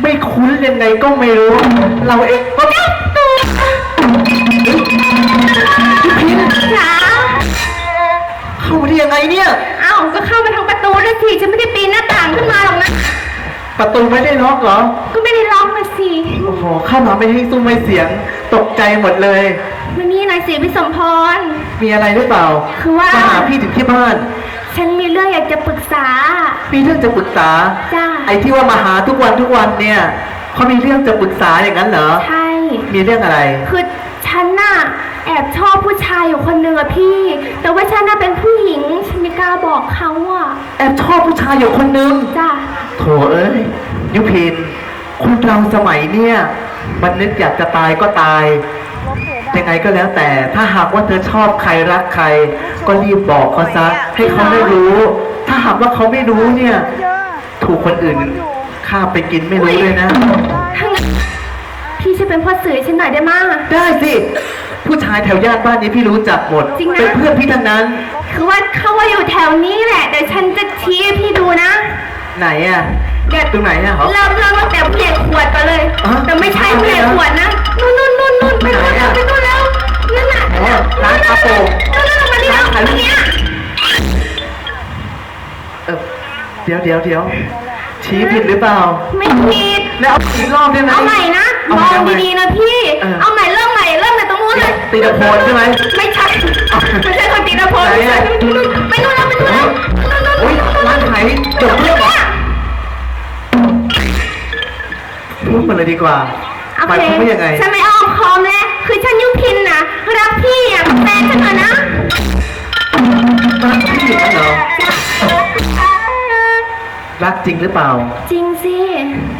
ไม่คุ้นยังไงก็ไม่รู้ เราเองก็พี่พินจ๋าเข้ามาได้ยังไงเนี่ย เอ้าก็เข้ามาทางประตูด้วยสิฉันไม่ได้ปีนหน้าต่างขึ้นมาหรอกนะ ประตูไม่ได้ล็อกเหรอ ก็ไม่ได้ล็อกมาสิโอ้โหเข้ามาไม่ให้ซุ้มไม่เสียง ตกใจหมดเลยมานี่หน่อยสิพี่สมพร มีอะไรหรือเปล่าคือว่า มาหาพี่ถึงที่บ้าน ฉันมีเรื่องอยากจะปรึกษา มีเรื่องจะปรึกษา จ้าไอ้ที่ว่ามาหาทุกวันทุกวันเนี่ยเขามีเรื่องจะปรึกษาอย่างนั้นเหรอ ใช่ มีเรื่องอะไร คือฉันน่ะแอบชอบผู้ชายอยู่คนหนึ่งอะพี่ แต่ว่าฉันน่ะเป็นผู้หญิงฉันไม่กล้าบอกเขาอะแอบชอบผู้ชายอยู่คนนึง จ้าโถเอ้ยยุพินคนเราสมัยเนี่ย มันนึกอยากจะตายก็ตาย ยังไงก็แล้วแต่ถ้าหากว่าเธอชอบใครรักใคร ก็รีบบอกเขาซะให้เขาได้รู้ ถ้าหากว่าเขาไม่รู้เนี่ย ถูกคนอื่นฆ่าไปกินไม่รู้เลยนะถ้างั้นพี่ช่วยเป็นพ่อสื่อให้ฉันหน่อยได้มั้ย ได้สิ ผู้ชายแถวย่านบ้านนี้พี่รู้จักหมด จริงนะ เป็นเพื่อนพี่ทั้งนั้น คือว่าเขาว่าอยู่แถวนี้แหละ เดี๋ยวฉันจะชี้ให้พี่ดูนะ ไหนอะเดี๋ยวตรงไหนอะเหรอ เริ่มเริ่มตั้งแต่ผู้ใหญ่ขวดก่อนเลย อะ แต่ไม่ใช่ผู้ใหญ่ขวดนะ นู่นนู่นนู่นนู่นไปนู่ เดี๋ยวเดี๋ยวเดี๋ยวชี้ผิดหรือเปล่า ไม่ผิดแล้วเอาอีกรอบได้ไหม เอาใหม่นะเอามใหองเอาใหม่ดีๆนะพี่ เออ เอาใหม่เริ่มใหม่เริ่มจากตรงนู้นเลยตีตะโพนใช่ไหม ไม่ใช่ไม่ใช่คนตีตะโพนไหนไม่ใช่อะ ไปนู่นแล้วไปนู่นแล้วนู่นนู่นโอ๊ยร้านขายจบเรื่องเหรอพูดมาเลยดีกว่าโอหมายเคความว่ายังไง ฉันไม่อ้อมค้อมแล้วคือฉันยุพินนะรักพี่อะเป็นแฟนฉันเถอะนะรักพี่อย่างนั้นเหรอ รักจริงหรือเปล่า จริงสิ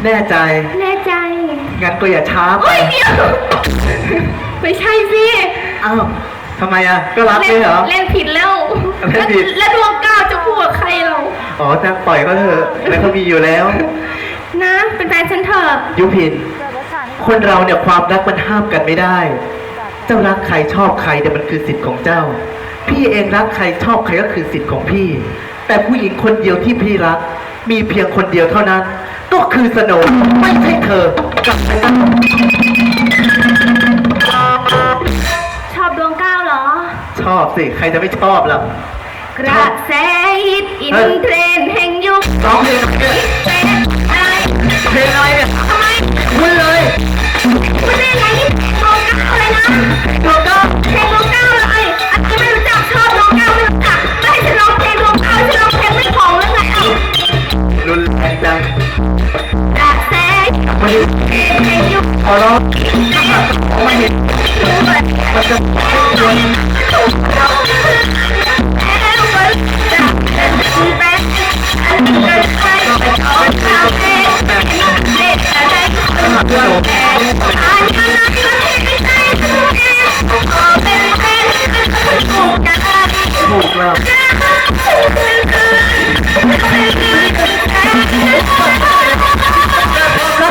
แน่ใจ แน่ใจ งั้นก็อย่าช้าไป โอ้ยเดี๋ยวไม่ใช่สิ อ้าวทำไมอะ ก็รักเล่ไม่นเหรอ เล่นผิดแล้ว เล่นผิด แล้วดวงก้าวจะพูดกับใครเรา อ๋อแต่ปล่อยก็เถอะแล้วเขามีอยู่แล้ว นะ เป็นแฟนฉันเถอะยุพิน คนเราเนี่ยความรักมันห้ามกันไม่ได้ เจ้ารักใครชอบใครเนี่ยมันคือสิทธิ์ของเจ้า พี่เองรักใครชอบใครก็คือสิทธิ์ของพี่ แต่ผู้หญิงคนเดียวที่พี่รัก มีเพียงคนเดียวเท่านั้น ก็คือสโนว์ไม่ใช่เธอกลับไปนะชอบดวงก้าวเหรอ ชอบสิ ใครจะไม่ชอบล่ะ กระแสฮิตอินเฮ้ยเทรนด์แห่งยุคร้องเพลงอะไรเนี่ยเป็นอะไรเพลงอะไรเนี่ยทำไมคุณเลยไม่ได้ไงนี่ดวงก้าวเลยนะดวงก้าวเพลง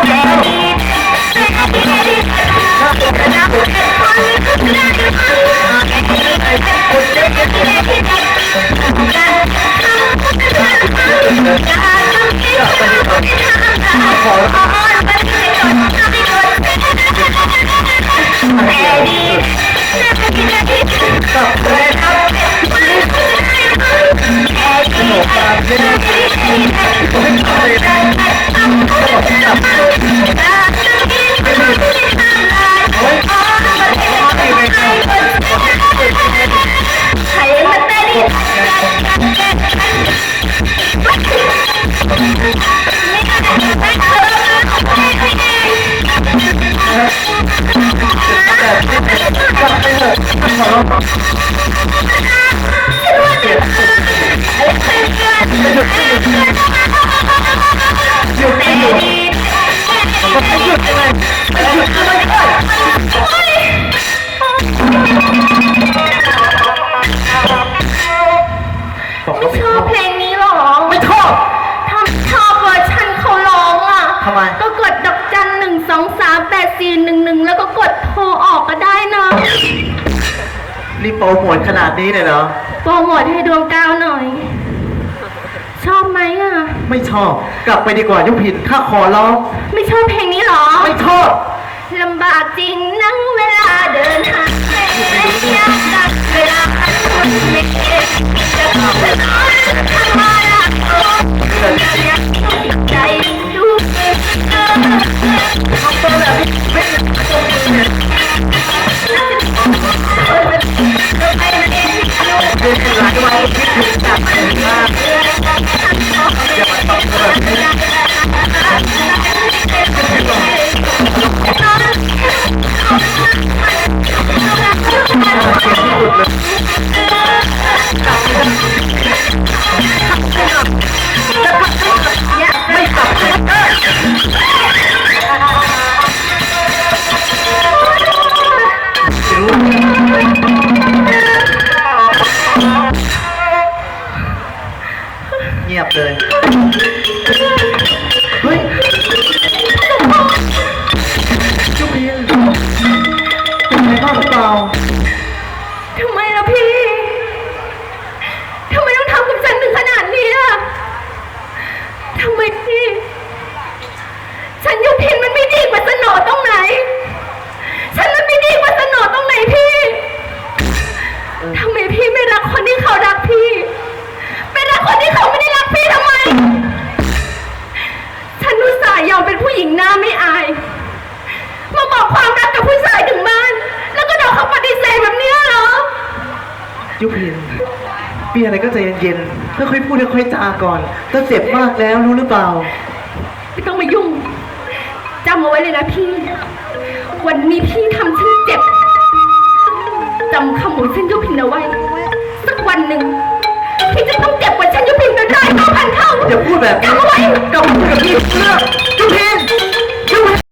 ห็น มัน ไม่ชชออบบเพลงนี้หรอ ไม่ชอบถ้าชอบเวอร์ชันเขาร้องอะ ทำไม ก็กดดอกจันหนึ่งสองสามแปดสี่หนึ่งหนึ่งแล้วก็กดโทรออกก็ได้นะ นี่โปรโมทขนาดนี้เลยเหรอ โปรโมทให้ดวงก้าวหน่อยชชอบไหมอะ ไม่ชอบ กลับไปดีกว่ายุพินข้าขอร้องไม่ชอบเพลงนี้เหรอ ไม่ชอบลำบากจริงนั่งเวลาเดินทางและยากจัดเวลาคนไม่เก่งจะขอเธอทำมาละโอ้อยากใจดูเออทำตั ไม่กลับเงียบเลย เฮ้ย ทำไมพี่ไม่รักคนที่เขารักพี่ ไปรักคนที่เขาไม่ได้รักพี่ทำไม ฉันอุตส่าห์ยอมเป็นผู้หญิงหน้าไม่อาย มาบอกความรักกับผู้ชายถึงบ้าน แล้วก็โดนเขาปฏิเสธแบบเนี้ยเหรอ ยุพินมีอะไรก็ใจเย็นๆค่อยๆพูดค่อยๆจาก่อนถ้าเจ็บมากแล้วรู้หรือเปล่า ไม่ต้องมายุ่งจำเอาไว้เลยนะพี่ วันนี้พี่ทำฉันเจ็บ จำคำของฉันยุพินเอาไว้ สักวันหนึ่งพี่จะต้องเจ็บกว่าฉันยุพินจนได้เท่าพันเท่าอย่าพูดแบบนี้จำเอาไว้กลับมาพูดกับพี่เรื่องยุพิน